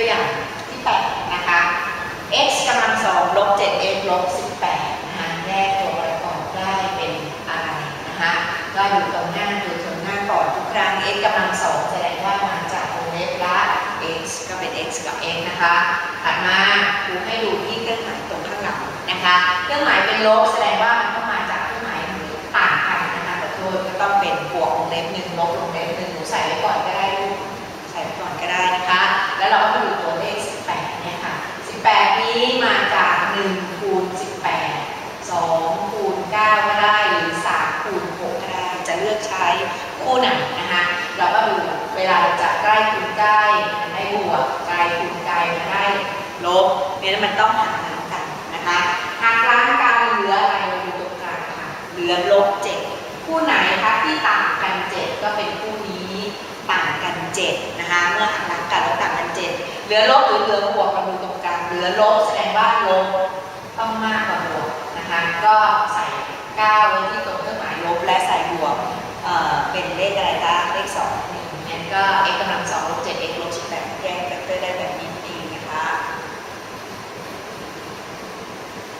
ตัวอย่างที่8นะคะ x กำลังสองลบ 7x ลบ18นะคะแยกตัวประกอบได้เป็นอะไรนะคะก็อยู่ตรงหน้าดูตรงหน้าก่อนทุกครั้ง x กำลังสองแสดงว่ามาจากวงเล็บละ x ก็เป็น x กับ x นะคะถัดมาครูให้ดูที่เครื่องหมายตรงข้างหลังนะคะเครื่องหมายเป็นลบแสดงว่ามันต้องมาจากเครื่องหมายต่างกันนะคะขอโทษก็ต้องเป็นบวกวงเล็บหนึ่งลบวงเล็บหนึ่งหนูใส่ไว้ก่อนก็ได้ลูก ใส่ไว้ก่อนก็ได้นะคะ แล้วเราก็มาดูตัวเลข 18 เนี่ยค่ะ 18 นี้มาจาก1คูณ18 2คูณ9ก็ได้หรือ3คูณ6ก็ได้จะเลือกใช้คู่ไหนนะคะเราก็ดูเวลาเราจะใกล้คูณใกล้มันได้บวกไกลคูณไกลมันได้ลบเนี่ยมันต้องหักล้างกันนะคะหักล้างกันเหลืออะไรเราดูตรงกลางค่ะเหลือลบ7คู่ไหนคะที่ต่างกัน7ก็เป็นคู่นี้ต่างกัน7นะคะเมื่อหาง เหลือลบหรือเหลือบวกมาดูตรงกลางเหลือลบแสดงว่าลบต้องมากกว่าบวกนะคะก็ใส่9ไว้ที่ตรงเครื่องหมายลบและใส่บวกเเป็นเลขอะไรคะเลข2นี่งั้นก็ x กำลัง2ลบ 7x